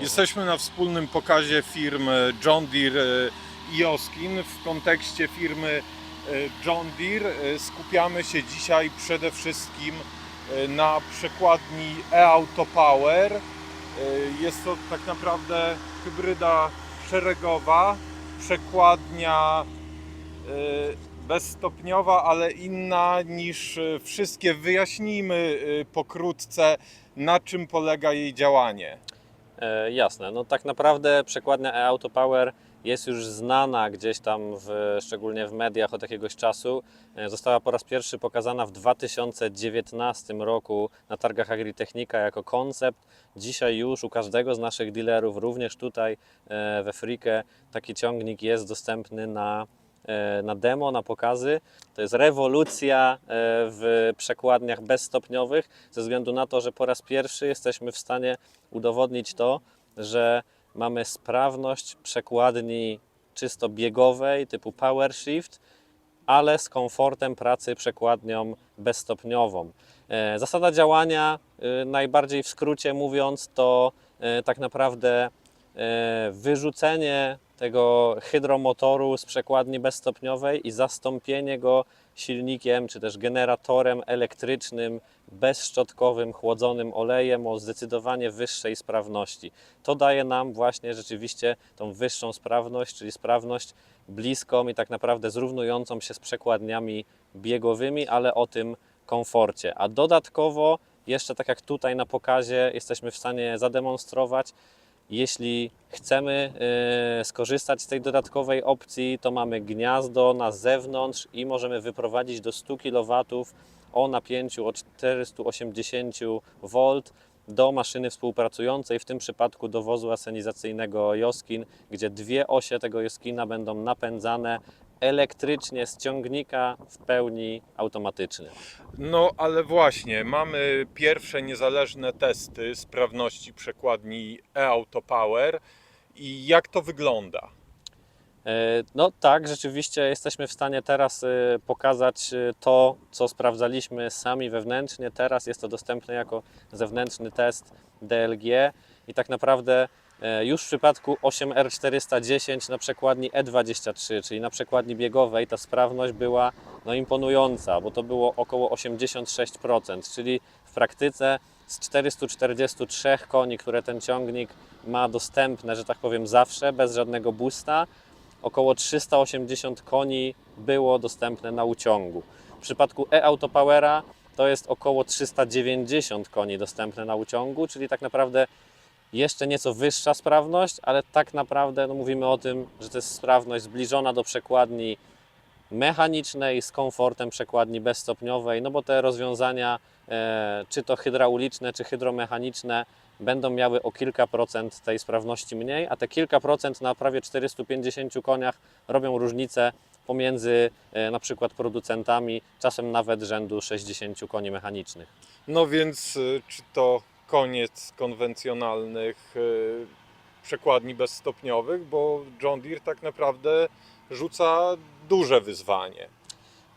Jesteśmy na wspólnym pokazie firm John Deere e, i Oskin. W kontekście firmy e, John Deere e, skupiamy się dzisiaj przede wszystkim e, na przekładni e-Auto Power. E, Jest to tak naprawdę hybryda szeregowa, przekładnia e, bezstopniowa, ale inna niż e, wszystkie. Wyjaśnijmy e, pokrótce, na czym polega jej działanie. E, jasne, no tak naprawdę przekładnia e-Auto Power jest już znana gdzieś tam, w, szczególnie w mediach od jakiegoś czasu. E, Została po raz pierwszy pokazana w 2019 roku na targach Agritechnika jako koncept. Dzisiaj już u każdego z naszych dealerów, również tutaj e, we Frike, taki ciągnik jest dostępny na, na demo, na pokazy. To jest rewolucja e, w przekładniach bezstopniowych, ze względu na to, że po raz pierwszy jesteśmy w stanie udowodnić to, że mamy sprawność przekładni czysto biegowej typu Power Shift, ale z komfortem pracy przekładnią bezstopniową. E, Zasada działania, e, najbardziej w skrócie mówiąc, to e, tak naprawdę e, wyrzucenie tego hydromotoru z przekładni bezstopniowej i zastąpienie go silnikiem czy też generatorem elektrycznym, bezszczotkowym, chłodzonym olejem o zdecydowanie wyższej sprawności. To daje nam właśnie rzeczywiście tą wyższą sprawność, czyli sprawność bliską i tak naprawdę zrównującą się z przekładniami biegowymi, ale o tym komforcie. A dodatkowo, jeszcze tak jak tutaj na pokazie, jesteśmy w stanie zademonstrować, jeśli chcemy e, skorzystać z tej dodatkowej opcji, to mamy gniazdo na zewnątrz i możemy wyprowadzić do 100 kW o napięciu od 480 V do maszyny współpracującej, w tym przypadku do wozu asenizacyjnego Joskin, gdzie dwie osie tego Joskina będą napędzane elektrycznie z ciągnika w pełni automatycznym. No ale właśnie, mamy pierwsze niezależne testy sprawności przekładni e-Auto Power i jak to wygląda? E, No tak, rzeczywiście jesteśmy w stanie teraz e, pokazać e, to, co sprawdzaliśmy sami wewnętrznie. Teraz jest to dostępne jako zewnętrzny test DLG i tak naprawdę już w przypadku 8R410 na przekładni E23, czyli na przekładni biegowej, ta sprawność była no, imponująca, bo to było około 86%, czyli w praktyce z 443 koni, które ten ciągnik ma dostępne, że tak powiem, zawsze, bez żadnego boosta, około 380 koni było dostępne na uciągu. W przypadku e-Auto Powera to jest około 390 koni dostępne na uciągu, czyli tak naprawdę jeszcze nieco wyższa sprawność, ale tak naprawdę no mówimy o tym, że to jest sprawność zbliżona do przekładni mechanicznej z komfortem przekładni bezstopniowej, no bo te rozwiązania, e, czy to hydrauliczne, czy hydromechaniczne, będą miały o kilka procent tej sprawności mniej, a te kilka procent na prawie 450 koniach robią różnicę pomiędzy e, na przykład producentami, czasem nawet rzędu 60 koni mechanicznych. No więc y, czy to koniec konwencjonalnych y, przekładni bezstopniowych, bo John Deere tak naprawdę rzuca duże wyzwanie.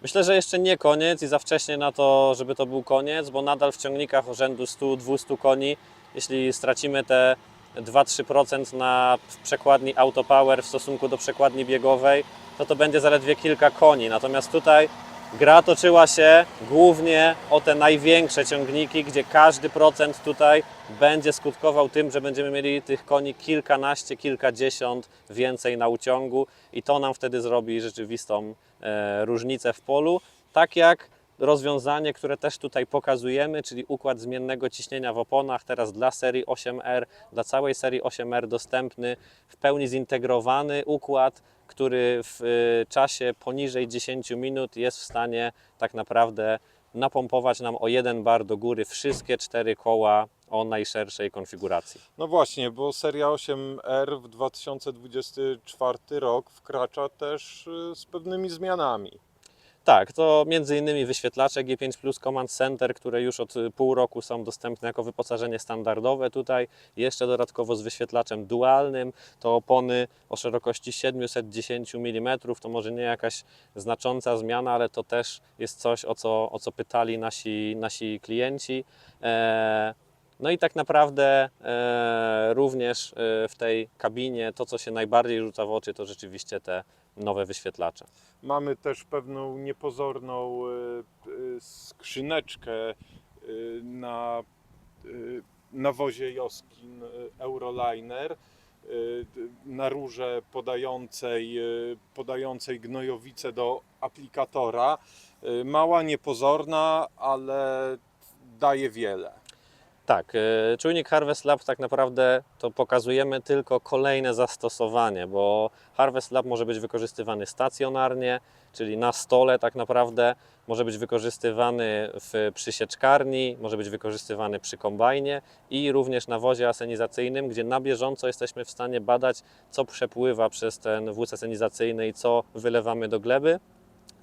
Myślę, że jeszcze nie koniec i za wcześnie na to, żeby to był koniec, bo nadal w ciągnikach rzędu 100-200 koni, jeśli stracimy te 2-3% na przekładni Auto Power w stosunku do przekładni biegowej, to to będzie zaledwie kilka koni. Natomiast tutaj gra toczyła się głównie o te największe ciągniki, gdzie każdy procent tutaj będzie skutkował tym, że będziemy mieli tych koni kilkanaście, kilkadziesiąt więcej na uciągu i to nam wtedy zrobi rzeczywistą e, różnicę w polu. Tak jak rozwiązanie, które też tutaj pokazujemy, czyli układ zmiennego ciśnienia w oponach, teraz dla serii 8R, dla całej serii 8R dostępny, w pełni zintegrowany układ, który w y, czasie poniżej 10 minut jest w stanie tak naprawdę napompować nam o jeden bar do góry wszystkie cztery koła o najszerszej konfiguracji. No właśnie, bo seria 8R w 2024 rok wkracza też y, z pewnymi zmianami. Tak, to innymi wyświetlacze G5 Plus Command Center, które już od y, pół roku są dostępne jako wyposażenie standardowe tutaj. Jeszcze dodatkowo z wyświetlaczem dualnym. To opony o szerokości 710 mm. To może nie jakaś znacząca zmiana, ale to też jest coś, o co, o co pytali nasi, nasi klienci. E, No i tak naprawdę e, również e, w tej kabinie to, co się najbardziej rzuca w oczy, to rzeczywiście te nowe wyświetlacze. Mamy też pewną niepozorną e, e, skrzyneczkę e, na nawozie Joskin Euroliner na rurze podającej, podającej gnojowice do aplikatora. Mała, niepozorna, ale daje wiele. Tak, e, czujnik Harvest Lab tak naprawdę to pokazujemy tylko kolejne zastosowanie, bo Harvest Lab może być wykorzystywany stacjonarnie, czyli na stole tak naprawdę, może być wykorzystywany w przysieczkarni, może być wykorzystywany przy kombajnie i również na wozie asenizacyjnym, gdzie na bieżąco jesteśmy w stanie badać, co przepływa przez ten wóz asenizacyjny i co wylewamy do gleby.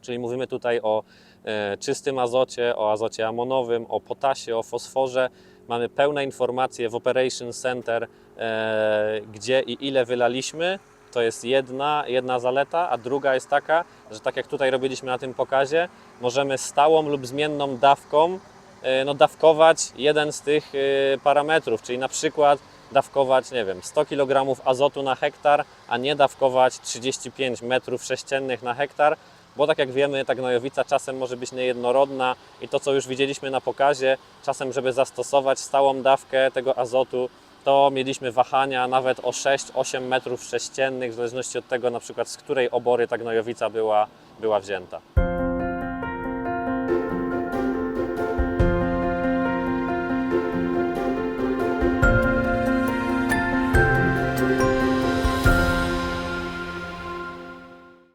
Czyli mówimy tutaj o e, czystym azocie, o azocie amonowym, o potasie, o fosforze. Mamy pełne informacje w Operation Center, e, gdzie i ile wylaliśmy. To jest jedna, jedna zaleta, a druga jest taka, że tak jak tutaj robiliśmy na tym pokazie, możemy stałą lub zmienną dawką e, no, dawkować jeden z tych e, parametrów, czyli na przykład dawkować, nie wiem, 100 kg azotu na hektar, a nie dawkować 35 metrów sześciennych na hektar, bo tak jak wiemy, ta gnojowica czasem może być niejednorodna i to, co już widzieliśmy na pokazie, czasem, żeby zastosować stałą dawkę tego azotu, to mieliśmy wahania nawet o 6-8 metrów sześciennych, w zależności od tego na przykład z której obory ta gnojowica była, była wzięta.